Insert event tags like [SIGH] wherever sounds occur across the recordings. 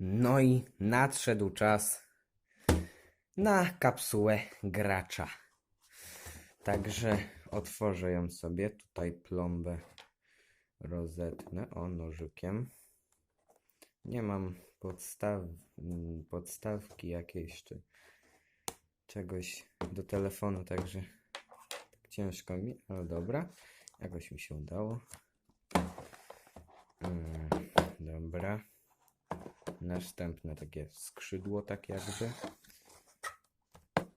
No i nadszedł czas na kapsułę gracza. Także otworzę ją sobie. Tutaj plombę rozetnę. O, nożykiem. Nie mam podstaw, podstawki jakiejś czy czegoś do telefonu, także tak ciężko mi, ale dobra. Jakoś mi się udało. Mm, dobra. Następne takie skrzydło, tak jakby.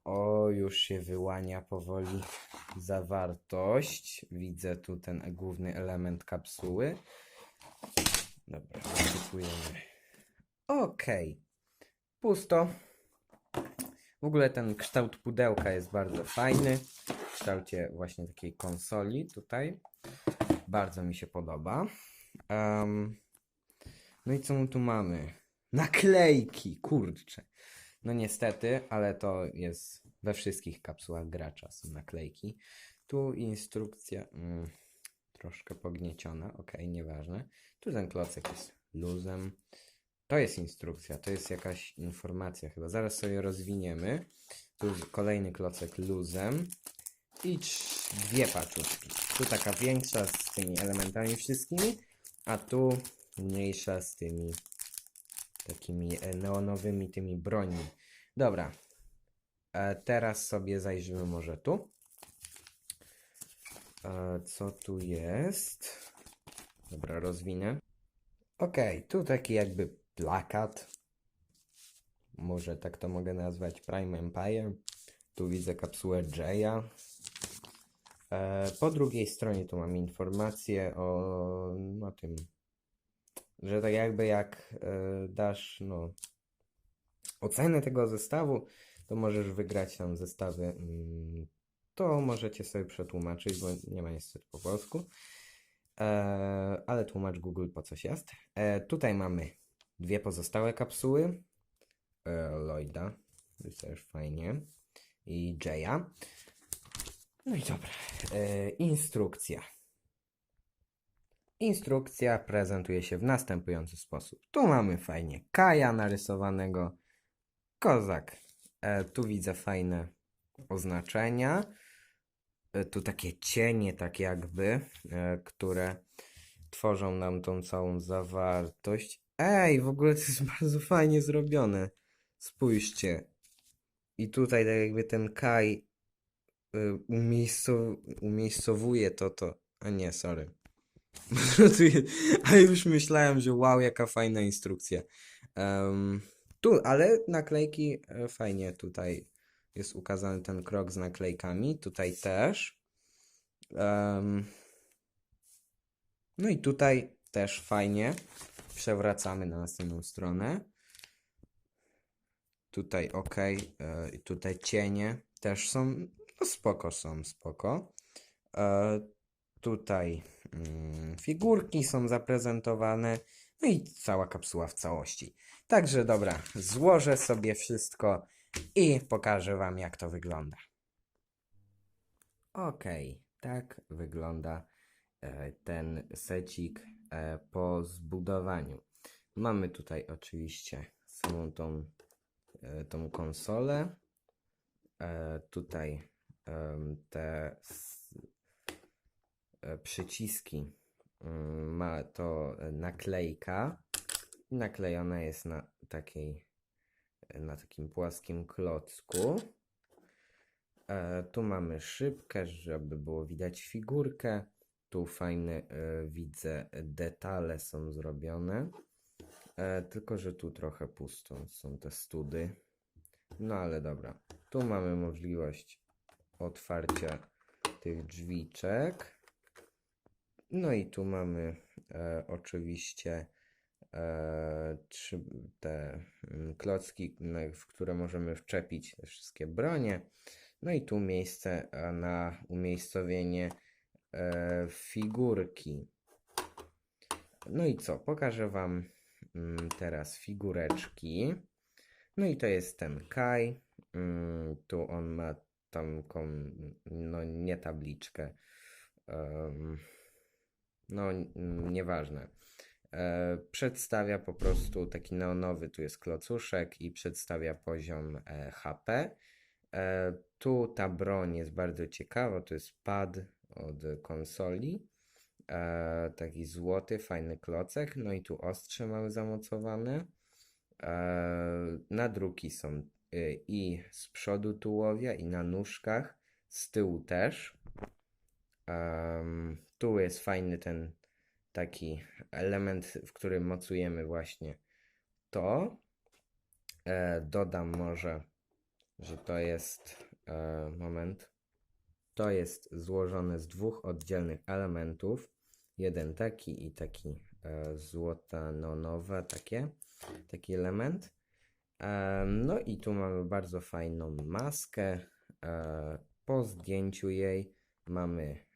O, już się wyłania powoli zawartość. Widzę tu ten główny element kapsuły. Dobra, wysypujemy. Okej. Pusto. W ogóle ten kształt pudełka jest bardzo fajny. W kształcie właśnie takiej konsoli tutaj. Bardzo mi się podoba. Em, no i co my tu mamy? Naklejki, kurczę. No niestety, ale to jest we wszystkich kapsułach gracza są naklejki. Tu instrukcja mm, troszkę pognieciona, ok, nieważne. Tu ten klocek jest luzem. To jest instrukcja, to jest jakaś informacja chyba. Zaraz sobie rozwiniemy. Tu kolejny klocek luzem. I dwie paczuszki. Tu taka większa z tymi elementami wszystkimi, a tu mniejsza z tymi takimi neonowymi tymi brońmi. Dobra. E, teraz sobie zajrzymy może tu. E, co tu jest? Dobra, rozwinę. Okej, tu taki jakby plakat. Może tak to mogę nazwać Prime Empire. Tu widzę kapsułę Jaya. E, po drugiej stronie tu mam informację o, o tym, że tak jakby jak e, dasz no, ocenę tego zestawu, to możesz wygrać tam zestawy. mm, To możecie sobie przetłumaczyć, bo nie ma niestety po polsku. E, ale tłumacz Google po coś jest. E, tutaj mamy dwie pozostałe kapsuły. Lloyda, jest też fajnie. I Jaya. No i dobra. Instrukcja. Instrukcja prezentuje się w następujący sposób. Tu mamy fajnie Kaja narysowanego. Kozak. E, tu widzę fajne oznaczenia. E, tu takie cienie, tak jakby, e, które tworzą nam tą całą zawartość. Ej, w ogóle to jest [LAUGHS] bardzo fajnie zrobione. Spójrzcie. I tutaj tak jakby ten Kaj y, umiejscow umiejscowuje to, to. A nie, sorry. Ale już myślałem, że wow, jaka fajna instrukcja. Em, tu, ale naklejki e, fajnie tutaj jest ukazany ten krok z naklejkami. Tutaj też. Em, no i tutaj też fajnie. Przewracamy na następną stronę. Tutaj ok. e, tutaj cienie też są. No spoko są, spoko. E, tutaj mm, figurki są zaprezentowane. No i cała kapsuła w całości. Także dobra, złożę sobie wszystko i pokażę Wam, jak to wygląda. Okej, tak wygląda e, ten secik e, po zbudowaniu. Mamy tutaj oczywiście samą tą, e, tą konsolę. Tutaj te przyciski mm, ma to e, naklejka. Naklejona jest na takiej na takim płaskim klocku. E, tu mamy szybkę, żeby było widać figurkę. Tu fajne e, widzę detale są zrobione. E, tylko, że tu trochę pusto są te study. No ale dobra. Tu mamy możliwość otwarcia tych drzwiczek. No i tu mamy e, oczywiście e, trzy, te mm, klocki, w które możemy wczepić te wszystkie bronie. No i tu miejsce e, na umiejscowienie e, figurki. No i co? Pokażę Wam mm, teraz figureczki. No i to jest ten Kai. Mm, Tu on ma taką, no nie tabliczkę. em, no, n- nieważne. e, przedstawia po prostu taki neonowy, tu jest klocuszek i przedstawia poziom e, HP. E, tu ta broń jest bardzo ciekawa, to jest pad od konsoli. Taki złoty, fajny klocek. No i tu ostrze mamy zamocowane. Nadruki są y, i z przodu tułowia, i na nóżkach, z tyłu też. Em, tu jest fajny ten taki element, w którym mocujemy właśnie to. E, dodam może, że to jest e, moment. To jest złożone z dwóch oddzielnych elementów. Jeden taki i taki e, złota takie, taki element. E, no i tu mamy bardzo fajną maskę. E, po zdjęciu jej mamy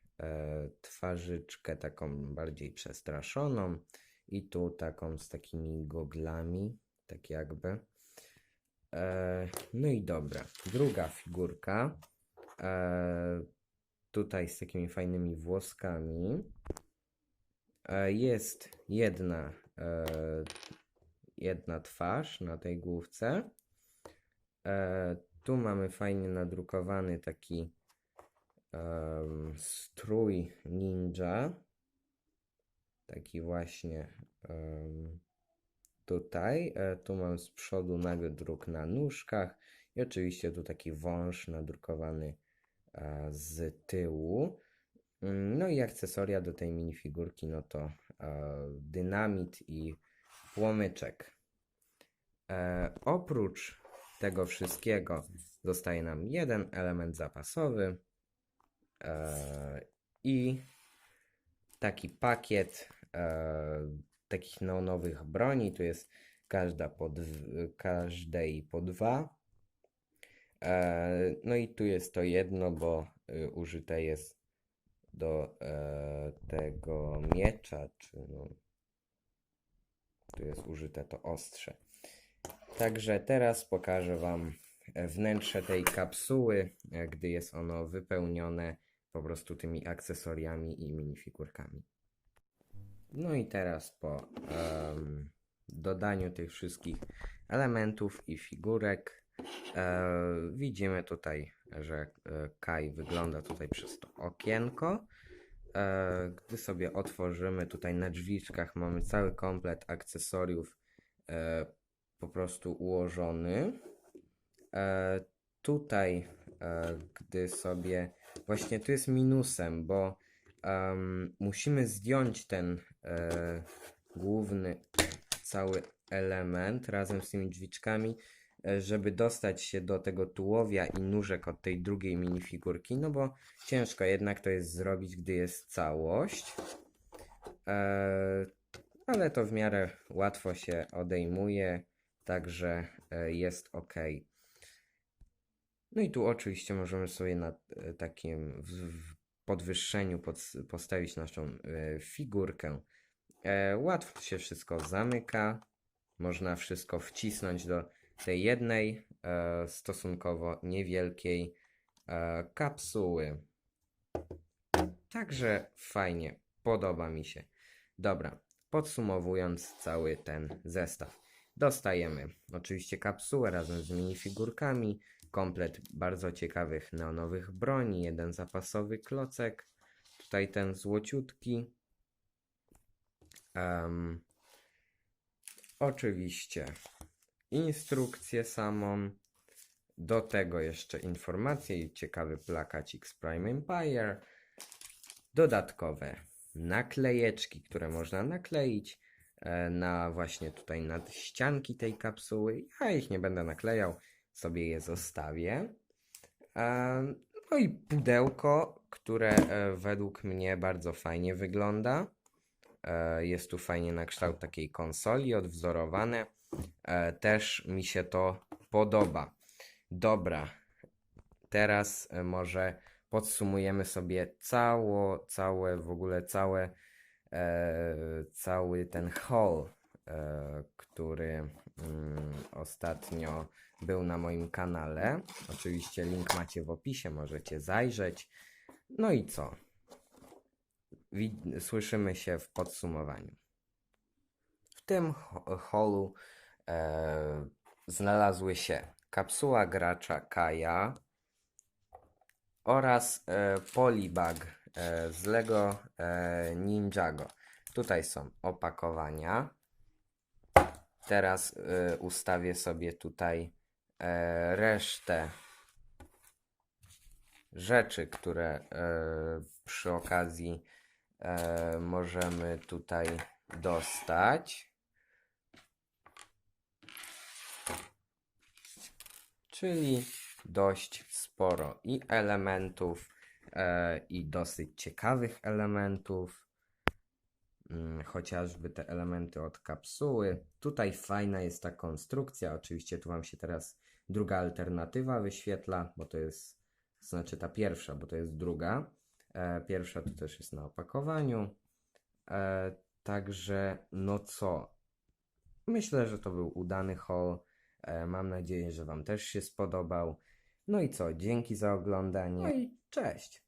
twarzyczkę taką bardziej przestraszoną i tu taką z takimi goglami, tak jakby. E, no i dobra, druga figurka. E, tutaj z takimi fajnymi włoskami. E, jest jedna, e, jedna twarz na tej główce. E, tu mamy fajnie nadrukowany taki em, strój ninja. Taki właśnie em, tutaj. E, tu mam z przodu nagle druk na nóżkach. I oczywiście tu taki wąż nadrukowany e, z tyłu. Mm, No i akcesoria do tej minifigurki, no to e, dynamit i płomyczek. E, oprócz tego wszystkiego zostaje nam jeden element zapasowy i taki pakiet e, takich neonowych broni. Tu jest każda po każdej po dwa. E, no i tu jest to jedno, bo y, użyte jest do e, tego miecza, czy no, tu jest użyte to ostrze. Także teraz pokażę Wam e, wnętrze tej kapsuły, e, gdy jest ono wypełnione po prostu tymi akcesoriami i minifigurkami. No i teraz po em, dodaniu tych wszystkich elementów i figurek e, widzimy tutaj, że e, Kai wygląda tutaj przez to okienko. E, gdy sobie otworzymy tutaj na drzwiczkach mamy cały komplet akcesoriów e, po prostu ułożony. E, tutaj, e, gdy sobie właśnie tu jest minusem, bo musimy zdjąć ten e, główny cały element razem z tymi drzwiczkami, e, żeby dostać się do tego tułowia i nóżek od tej drugiej minifigurki, no bo ciężko jednak to jest zrobić, gdy jest całość. Ale to w miarę łatwo się odejmuje, także jest ok. No i tu oczywiście możemy sobie na e, takim podwyższeniu pod, postawić naszą e, figurkę. E, łatwo się wszystko zamyka. Można wszystko wcisnąć do tej jednej stosunkowo niewielkiej kapsuły. Także fajnie, podoba mi się. Dobra, podsumowując cały ten zestaw. Dostajemy oczywiście kapsułę razem z minifigurkami, komplet bardzo ciekawych neonowych broni, jeden zapasowy klocek, tutaj ten złociutki. Em, oczywiście instrukcję samą, do tego jeszcze informacje i ciekawy plakacik z Prime Empire, dodatkowe naklejeczki, które można nakleić e, na właśnie tutaj nad ścianki tej kapsuły. Ja ich nie będę naklejał, sobie je zostawię. E, No i pudełko, które e, według mnie bardzo fajnie wygląda. E, Jest tu fajnie na kształt takiej konsoli odwzorowane. Też mi się to podoba. Dobra, teraz może podsumujemy sobie cało, całe, w ogóle całe, cały ten haul, który mm, ostatnio był na moim kanale. Oczywiście link macie w opisie, możecie zajrzeć. No i co? Słyszymy się w podsumowaniu. tym ho- holu e, znalazły się kapsuła gracza Kaja oraz e, polibag e, z Lego e, Ninjago. Tutaj są opakowania. Teraz e, ustawię sobie tutaj e, resztę rzeczy, które e, przy okazji e, możemy tutaj dostać. Czyli dość sporo i elementów, i dosyć ciekawych elementów. Mm, Chociażby te elementy od kapsuły. Tutaj fajna jest ta konstrukcja. Oczywiście tu Wam się teraz druga alternatywa wyświetla, bo to jest, znaczy ta pierwsza, bo to jest druga. E, Pierwsza to też jest na opakowaniu. E, Także, no co? Myślę, że to był udany haul. E, Mam nadzieję, że Wam też się spodobał. No i co? Dzięki za oglądanie. No i cześć.